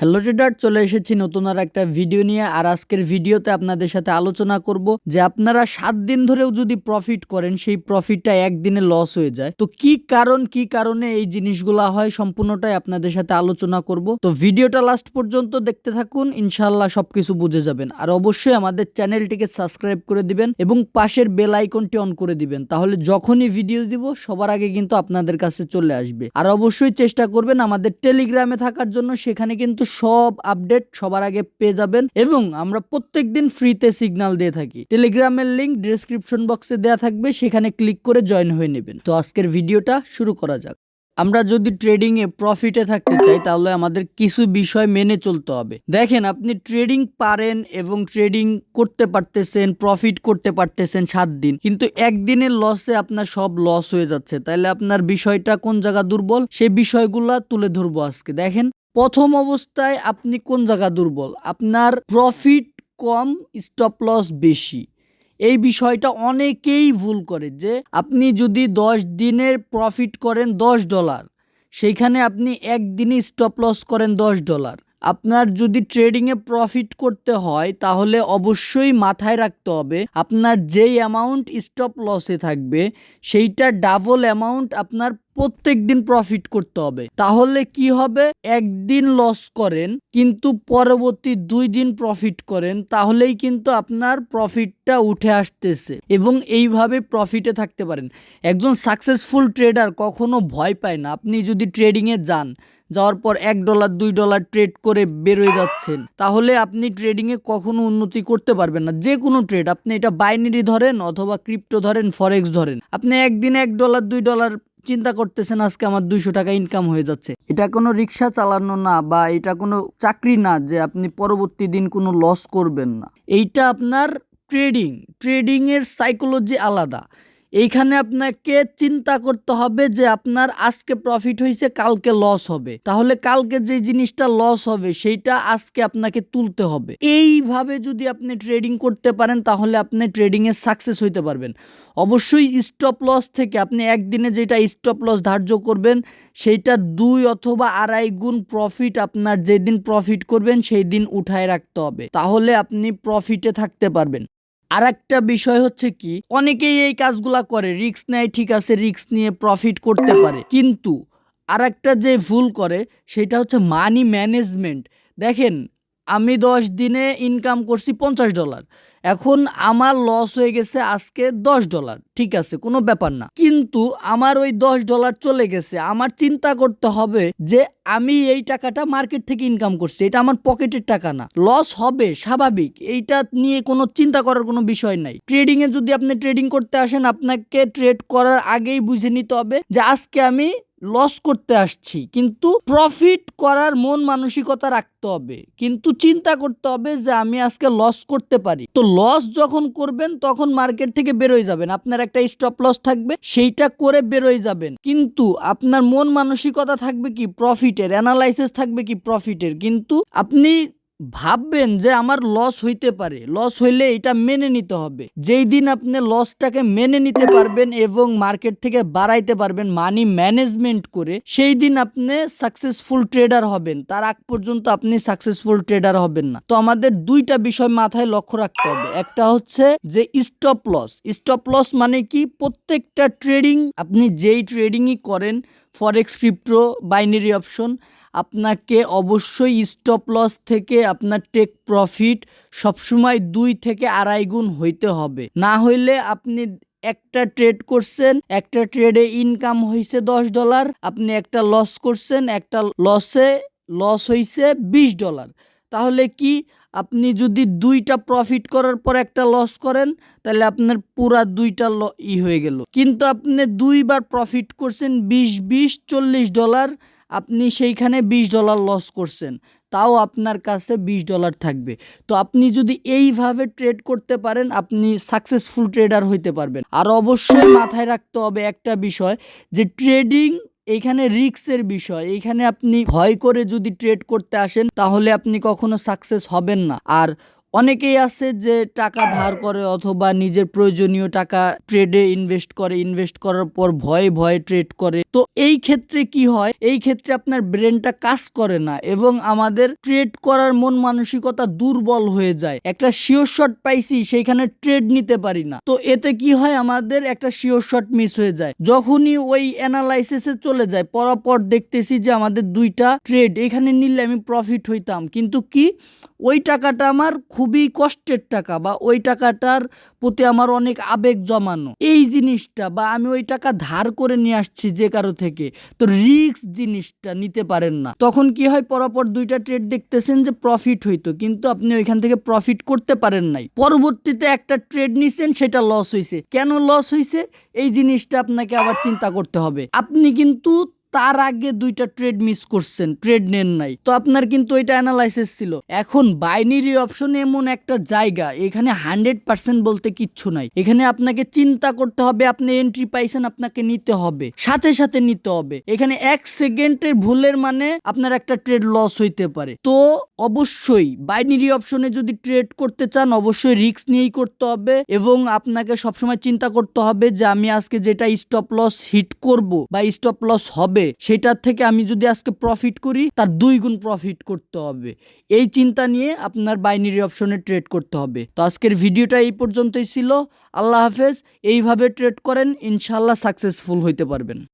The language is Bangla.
হ্যালো ট্রেডার চলে এসেছি নতুন আর একটা ভিডিও নিয়ে। আর আজকের ভিডিওতে আপনাদের সাথে আলোচনা করব যে আপনারা সাত দিন ধরেও যদি প্রফিট করেন, সেই প্রফিটটা একদিনে লস হয়ে যায়। তো কি কারণ, কি কারণে এই জিনিসগুলা হয় সম্পূর্ণটাই আপনাদের সাথে আলোচনা করব। তো ভিডিওটা লাস্ট পর্যন্ত দেখতে থাকুন ইনশাল্লাহ সবকিছু বুঝে যাবেন। আর অবশ্যই আমাদের চ্যানেলটিকে সাবস্ক্রাইব করে দিবেন এবং পাশের বেল আইকনটি অন করে দিবেন। তাহলে যখনই ভিডিও দিব, সবার আগে কিন্তু আপনাদের কাছে চলে আসবে। আর অবশ্যই চেষ্টা করবেন আমাদের টেলিগ্রামে থাকার জন্য, সেখানে কিন্তু সব আপডেট সবার আগে পেয়ে যাবেন এবং আমরা প্রত্যেকদিন ফ্রিতে সিগন্যাল দিয়ে থাকি। টেলিগ্রামের লিঙ্ক ডেসক্রিপশন বক্সে দেওয়া থাকবে, সেখানে ক্লিক করে জয়েন হয়ে নেবেন। তো আজকের ভিডিওটা শুরু করা যাক। আমরা যদি ট্রেডিং এ প্রফিটে থাকতে চাই, তাহলে আমাদের কিছু বিষয় মেনে চলতে হবে। দেখেন, আপনি ট্রেডিং পারেন এবং ট্রেডিং করতে পারতেছেন প্রফিট করতে পারতেছেন সাত দিন। কিন্তু একদিনের লসে আপনার সব লস হয়ে যাচ্ছে। তাহলে আপনার বিষয়টা কোন জায়গা দুর্বল? সেই বিষয়গুলা তুলে ধরবো আজকে। দেখেন প্রথম অবস্থায় আপনি কোন জায়গা দুর্বল? আপনার প্রফিট কম স্টপ লস বেশি। এই বিষয়টা অনেকেই ভুল করে যে আপনি যদি দশ দিনের প্রফিট করেন দশ ডলার সেইখানে আপনি একদিনই স্টপ লস করেন দশ ডলার আপনার যদি ট্রেডিংয়ে প্রফিট করতে হয়, তাহলে অবশ্যই মাথায় রাখতে হবে আপনার যেই অ্যামাউন্ট স্টপ লসে থাকবে, সেইটা ডাবল অ্যামাউন্ট আপনার প্রত্যেক দিন প্রফিট করতে হবে। তাহলে কি হবে? একদিন লস করেন, কিন্তু পরবর্তী দুই দিন প্রফিট করেন, তাহলেই কিন্তু আপনার প্রফিটটা উঠে আসতেছে এবং এইভাবে প্রফিটে থাকতে পারেন। একজন সাকসেসফুল ট্রেডার কখনো ভয় পায় না। আপনি যদি ট্রেডিংয়ে যান, যাওয়ার পর এক ডলার দুই ডলার ট্রেড করে বেরোয় যাচ্ছেন, তাহলে আপনি ট্রেডিংয়ে কখনো উন্নতি করতে পারবেন না। যে কোনো ট্রেড আপনি এটা বাইনারি ধরেন অথবা ক্রিপ্টো ধরেন ফরেক্স ধরেন। আপনি একদিন এক ডলার দুই ডলার চিন্তা করতেছেন আজকে আমার দুইশো টাকা ইনকাম হয়ে যাচ্ছে। এটা কোনো রিক্সা চালানো না বা এটা কোনো চাকরি না যে আপনি পরবর্তী দিন কোনো লস করবেন না। এইটা আপনার ট্রেডিং ট্রেডিংয়ের সাইকোলজি আলাদা। এইখানে আপনাকে চিন্তা করতে হবে যে আপনার আজকে প্রফিট হয়েছে কালকে লস হবে। তাহলে কালকে যে জিনিসটা লস হবে, সেইটা আজকে আপনাকে তুলতে হবে। এইভাবে যদি আপনি ট্রেডিং করতে পারেন, তাহলে আপনি ট্রেডিংয়ে সাকসেস হইতে পারবেন। অবশ্যই স্টপ লস থেকে আপনি একদিনে যেটা স্টপ লস ধার্য করবেন, সেইটা দুই অথবা আড়াই গুণ প্রফিট আপনার যেদিন প্রফিট করবেন সেই দিন উঠায় রাখতে হবে। তাহলে আপনি প্রফিটে থাকতে পারবেন। আর একটা বিষয় হচ্ছে কি, অনেকেই এই কাজগুলা করে রিক্স নেয়, ঠিক আছে রিক্স নিয়ে প্রফিট করতে পারে। কিন্তু আর একটা যে ভুল করে, সেটা হচ্ছে মানি ম্যানেজমেন্ট দেখেন আমি দশ দিনে ইনকাম করছি পঞ্চাশ ডলার এখন আমার লস হয়ে গেছে আজকে দশ ডলার ঠিক আছে, কোনো ব্যাপার না। কিন্তু আমার ওই দশ ডলার চলে গেছে। আমার চিন্তা করতে হবে যে আমি এই টাকাটা মার্কেট থেকে ইনকাম করছি। এটা আমার পকেটের টাকা না। লস হবে, স্বাভাবিক। এইটা নিয়ে কোনো চিন্তা করার কোনো বিষয় নাই। ট্রেডিং এ যদি আপনি ট্রেডিং করতে আসেন, আপনাকে ট্রেড করার আগেই বুঝে নিতে হবে যে আজকে আমি লস করতে আসছি। কিন্তু প্রফিট করার মন মানসিকতা রাখতে হবে। কিন্তু চিন্তা করতে হবে যে আমি আজকে লস করতে পারি। তো লস যখন করবেন, তখন মার্কেট থেকে বেরোয় যাবেন। আপনার একটা স্টপ লস থাকবে, সেইটা করে বেরোয় যাবেন। কিন্তু আপনার মন মানসিকতা থাকবে কি? প্রফিটের অ্যানালাইসিস থাকবে কি? প্রফিটের কিন্তু আপনি ভাববেন যে আমার লস হইতে পারে। লস হইলে এটা মেনে নিতে হবে। যেই দিন আপনি লসটাকে মেনে নিতে পারবেন এবং মার্কেট থেকে বাড়াইতে পারবেন মানি ম্যানেজমেন্ট করে, সেই দিন আপনি সাকসেসফুল ট্রেডার হবেন। তার আগ পর্যন্ত আপনি সাকসেসফুল ট্রেডার হবেন না। তো আমাদের দুইটা বিষয় মাথায় লক্ষ্য রাখতে হবে। একটা হচ্ছে যে স্টপ লস স্টপ লস মানে কি? প্রত্যেকটা ট্রেডিং আপনি যেই ট্রেডিংই করেন ফরেক্স ক্রিপ্টো বাইনারি অপশন আপনাকে অবশ্যই স্টপ লস থেকে আপনার টেক প্রফিট সবসময় দুই থেকে আড়াই গুণ হইতে হবে। না হইলে আপনি একটা ট্রেড করছেন, একটা ট্রেডে ইনকাম হয়েছে দশ ডলার আপনি একটা লস করছেন, একটা লসে লস হয়েছে বিশ ডলার তাহলে কি? আপনি যদি দুইটা প্রফিট করার পর একটা লস করেন, তাহলে আপনার পুরা দুইটা ই হয়ে গেল। কিন্তু আপনি দুইবার প্রফিট করছেন বিশ বিশ, চল্লিশ ডলার আপনি সেইখানে বিশ ডলার লস করছেন, তাও আপনার কাছে বিশ ডলার থাকবে। তো আপনি যদি এইভাবে ট্রেড করতে পারেন, আপনি সাকসেসফুল ট্রেডার হইতে পারবেন। আর অবশ্যই মাথায় রাখতে হবে একটা বিষয়, যে ট্রেডিং এইখানে রিক্সের বিষয়। এইখানে আপনি ভয় করে যদি ট্রেড করতে আসেন, তাহলে আপনি কখনো সাকসেস হবেন না। আর অনেকেই আছে যে টাকা ধার করে অথবা নিজের প্রয়োজনীয় টাকা ট্রেডে ইনভেস্ট করে ইনভেস্ট করার পর ভয়ে ভয়ে ট্রেড করে। তো এই ক্ষেত্রে কি হয়? এই ক্ষেত্রে আপনার ব্রেনটা কাজ করে না এবং আমাদের ট্রেড করার মন মানসিকতা দুর্বল হয়ে যায়। একটা শিওর শট পাইছি, সেইখানে ট্রেড নিতে পারি না। তো এতে কি হয়? আমাদের একটা শিওর শট মিস হয়ে যায়। যখনই ওই অ্যানালাইসিসে চলে যায়, পরাপর দেখতেছি যে আমাদের দুইটা ট্রেড এখানে নিলে আমি প্রফিট হইতাম। কিন্তু কি? ওই টাকাটা আমার খুবই কষ্টের টাকা বা ওই টাকাটার প্রতি আমার অনেক আবেগ জমানো। এই জিনিসটা বা আমি ওই টাকা ধার করে নিয়ে আসছি যে কারও থেকে, তো রিস্ক জিনিসটা নিতে পারেন না। তখন কি হয়, পরপর দুইটা ট্রেড দেখতেছেন যে প্রফিট হইতো, কিন্তু আপনি ওইখান থেকে প্রফিট করতে পারেন নাই। পরবর্তীতে একটা ট্রেড নিছেন, সেটা লস হয়েছে কেন লস হয়েছে এই জিনিসটা আপনাকে আবার চিন্তা করতে হবে। আপনি কিন্তু তার আগে দুইটা ট্রেড মিস করছেন ট্রেড নেন নাই। তো আপনার কিন্তু ওইটা অ্যানালাইসিস ছিল। এখন বাইনারি অপশন এমন একটা জায়গা, এখানে হান্ড্রেড পার্সেন্ট বলতে কিচ্ছু নাই। এখানে আপনাকে চিন্তা করতে হবে, আপনি এন্ট্রি পাইছেন, আপনাকে নিতে হবে। সাথে সাথে নিতে হবে। এখানে এক সেকেন্ডের ভুলের মানে আপনার একটা ট্রেড লস হইতে পারে। তো অবশ্যই বাইনারি অপশনে যদি ট্রেড করতে চান, অবশ্যই রিস্ক নিয়েই করতে হবে এবং আপনাকে সবসময় চিন্তা করতে হবে যে আমি আজকে যেটা স্টপ লস হিট করব বা স্টপ লস হবে, সেটার থেকে আমি যদি আজকে প্রফিট করি, তার দুই গুণ প্রফিট করতে হবে। এই চিন্তা নিয়ে আপনার বাইনারি অপশনে ট্রেড করতে হবে। তো আজকের ভিডিওটা এই পর্যন্তই ছিল। আল্লাহ হাফেজ। এইভাবে ট্রেড করেন ইনশাল্লাহ সাকসেসফুল হইতে পারবেন।